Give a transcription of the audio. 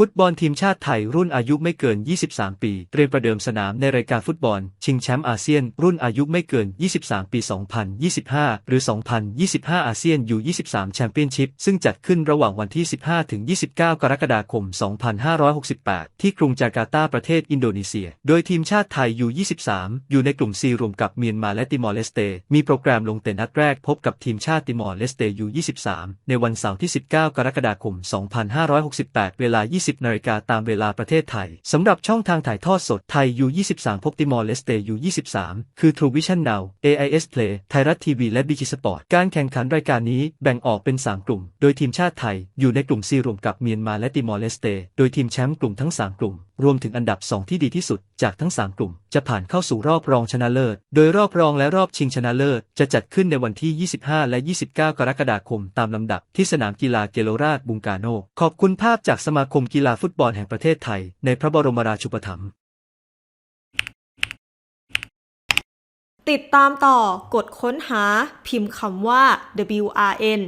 ฟุตบอลทีมชาติไทยรุ่นอายุไม่เกิน 23 ปี เตรียมประเดิมสนามในรายการฟุตบอล ชิงแชมป์อาเซียน รุ่นอายุไม่เกิน 23 ปี 2025 หรือ 2025 อาเซียนยู23 แชมเปี้ยนชิพ ซึ่งจัดขึ้นระหว่างวันที่ 15 ถึง 29 กรกฎาคม 2568 ที่กรุงจาการ์ตาประเทศอินโดนีเซีย โดยทีมชาติไทยยู23 อยู่ในกลุ่ม C รวมกับเมียนมาและติมอร์เลสเต มีโปรแกรมลงเตะนัดแรกพบกับทีมชาติติมอร์เลสเตยู23 ในวันเสาร์ที่ 19 กรกฎาคม 2568 เวลา 20นาฬิกาตามเวลาประเทศไทย สำหรับช่องทางถ่ายทอดสดไทย U23 พบติมอร์เลสเต U23 คือ True Vision Now AIS Play ไทยรัฐทีวีและ BG Sport การแข่งขันรายการนี้แบ่งออกเป็น 3 กลุ่ม โดยทีมชาติไทยอยู่ในกลุ่ม C รวมกับเมียนมาและติมอร์เลสเต โดยทีมแชมป์กลุ่มทั้ง 3 กลุ่ม รวมถึงอันดับ 2 ที่ดีที่สุด จากทั้ง 3 กลุ่ม จะผ่านเข้าสู่รอบรองชนะเลิศ โดยรอบรองและรอบชิงชนะเลิศ จะจัดขึ้นในวันที่ 25 และ 29 กรกฎาคมตามลำดับที่สนามกีฬาเกโลราชบุงกาโนขอบคุณภาพจากสมาคมกีกีฬาฟุตบอลแห่งประเทศไทย ในพระบรมราชูปถัมภ์ติดตามต่อกดค้นหาพิมพ์คำว่า WRN